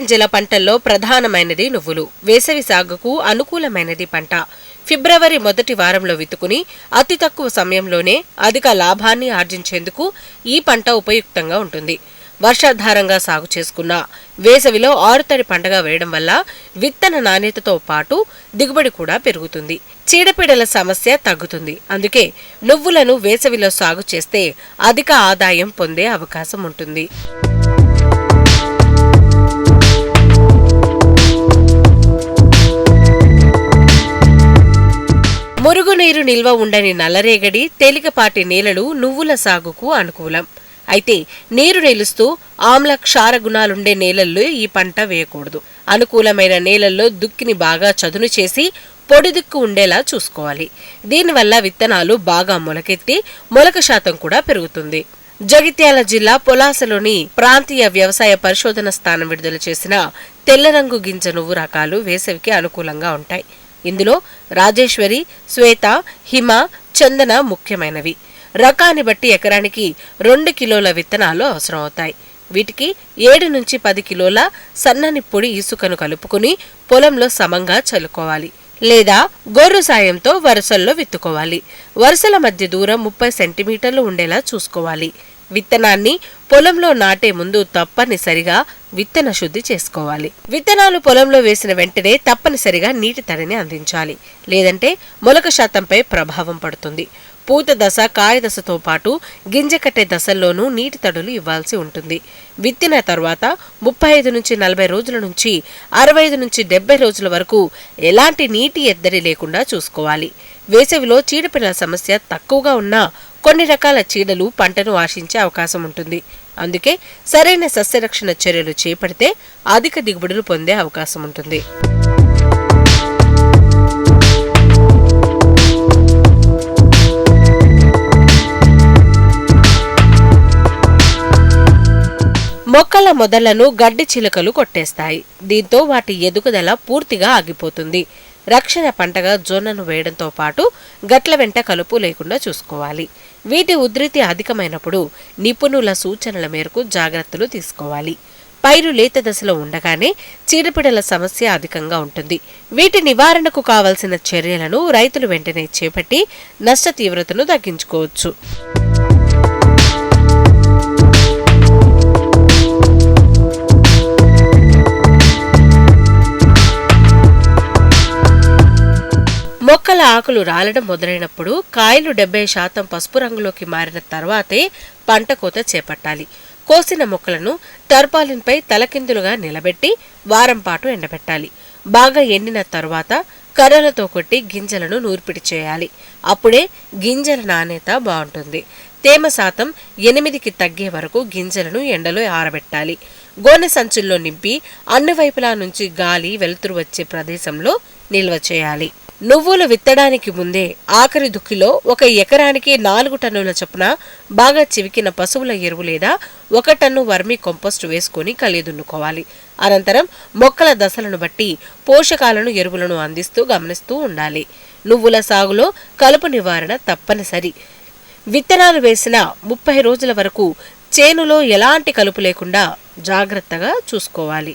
గింజల పంటల్లో ప్రధానమైనది నువ్వులు. వేసవి సాగుకు అనుకూలమైనది పంట. ఫిబ్రవరి మొదటి వారంలో విత్తుకుని అతి తక్కువ సమయంలోనే అధిక లాభాన్ని ఆర్జించేందుకు ఈ పంట ఉపయుక్తంగా ఉంటుంది. వర్షాధారంగా సాగు చేసుకున్న వేసవిలో ఆరుతడి పంటగా వేయడం వల్ల విత్తన నాణ్యతతో పాటు దిగుబడి కూడా పెరుగుతుంది. చీడపీడల సమస్య తగ్గుతుంది. అందుకే నువ్వులను వేసవిలో సాగు చేస్తే అధిక ఆదాయం పొందే అవకాశం ఉంటుంది. నీరు నిల్వ ఉండని నల్లరేగడి తేలికపాటి నేలలు నువ్వుల సాగుకు అనుకూలం. అయితే నీరు నిలుస్తూ ఆమ్ల క్షార గుణాలుండే నేలల్లో ఈ పంట వేయకూడదు. అనుకూలమైన నేలల్లో దుక్కిని బాగా చదును చేసి పొడిదుక్కు ఉండేలా చూసుకోవాలి. దీనివల్ల విత్తనాలు బాగా మొలకెత్తి మొలక శాతం కూడా పెరుగుతుంది. జగిత్యాల జిల్లా పొలాసలోని ప్రాంతీయ వ్యవసాయ పరిశోధన స్థానం విడుదల చేసిన తెల్ల రంగు గింజ నువ్వు రకాలు వేసవికి అనుకూలంగా ఉంటాయి. ఇందులో రాజేశ్వరి శ్వేత హిమ చందన ముఖ్యమైనవి. రకాన్ని బట్టి ఎకరానికి రెండు కిలోల విత్తనాలు అవసరమవుతాయి. వీటికి ఏడు నుంచి పది కిలోల సన్నని పొడి ఇసుకను కలుపుకుని పొలంలో సమంగా చల్లుకోవాలి. లేదా గొర్రు సాయంతో వరుసల్లో విత్తుకోవాలి. వరుసల మధ్య దూరం ముప్పై సెంటీమీటర్లు ఉండేలా చూసుకోవాలి. విత్తనాన్ని పొలంలో నాటే ముందు తప్పనిసరిగా విత్తన శుద్ధి చేసుకోవాలి. విత్తనాలు పొలంలో వేసిన వెంటనే తప్పనిసరిగా నీటి తడిని అందించాలి. లేదంటే మొలక శాతంపై ప్రభావం పడుతుంది. పూత దశ కాయదశతో పాటు గింజ కట్టే దశల్లోనూ నీటి తడులు ఇవ్వాల్సి ఉంటుంది. విత్తిన తర్వాత ముప్పై ఐదు నుంచి నలభై రోజుల నుంచి అరవై ఐదు నుంచి డెబ్బై రోజుల వరకు ఎలాంటి నీటి ఎద్దడి లేకుండా చూసుకోవాలి. వేసవిలో చీడపీడల సమస్య తక్కువగా ఉన్నా కొన్ని రకాల చీడలు పంటను ఆశించే అవకాశం ఉంటుంది. అందుకే సరైన సస్యరక్షణ చర్యలు చేపడితే అధిక దిగుబడులు పొందే అవకాశం ఉంటుంది. మొక్కల మొదళ్ళను గడ్డి చిలుకలు కొట్టేస్తాయి. దీంతో వాటి ఎదుగుదల పూర్తిగా ఆగిపోతుంది. రక్షణ పంటగా జొన్నను వేయడంతో పాటు గట్ల వెంట కలుపు లేకుండా చూసుకోవాలి. వీటి ఉధృతి అధికమైనప్పుడు నిపుణుల సూచనల మేరకు జాగ్రత్తలు తీసుకోవాలి. పైరు లేత దశలో ఉండగానే చీడపీడల సమస్య అధికంగా ఉంటుంది. వీటి నివారణకు కావలసిన చర్యలను రైతులు వెంటనే చేపట్టి నష్ట తీవ్రతను తగ్గించుకోవచ్చు. మొక్కల ఆకులు రాలడం మొదలైనప్పుడు కాయలు డెబ్బై శాతం పసుపు రంగులోకి మారిన తర్వాతే పంట కోత చేపట్టాలి. కోసిన మొక్కలను టర్పాలిన్పై తలకిందులుగా నిలబెట్టి వారం పాటు ఎండబెట్టాలి. బాగా ఎండిన తర్వాత కర్రలతో కొట్టి గింజలను నూర్పిడి చేయాలి. అప్పుడే గింజల నాణ్యత బాగుంటుంది. తేమ శాతం ఎనిమిదికి తగ్గే వరకు గింజలను ఎండలో ఆరబెట్టాలి. గోనె సంచుల్లో నింపి అన్ని వైపులా నుంచి గాలి వెలుతురు వచ్చే ప్రదేశంలో నిల్వ చేయాలి. నువ్వులు విత్తడానికి ముందే ఆఖరి దుక్కిలో ఒక ఎకరానికి నాలుగు టన్నుల చొప్పున బాగా చివికిన పశువుల ఎరువు లేదా ఒక టన్ను వర్మి కంపోస్ట్ వేసుకుని కలిదున్నుకోవాలి అనంతరం మొక్కల దశలను బట్టి పోషకాలను ఎరువులను అందిస్తూ గమనిస్తూ ఉండాలి. నువ్వుల సాగులో కలుపు నివారణ తప్పనిసరి. విత్తనాలు వేసిన ముప్పై రోజుల వరకు చేనులో ఎలాంటి కలుపు లేకుండా జాగ్రత్తగా చూసుకోవాలి.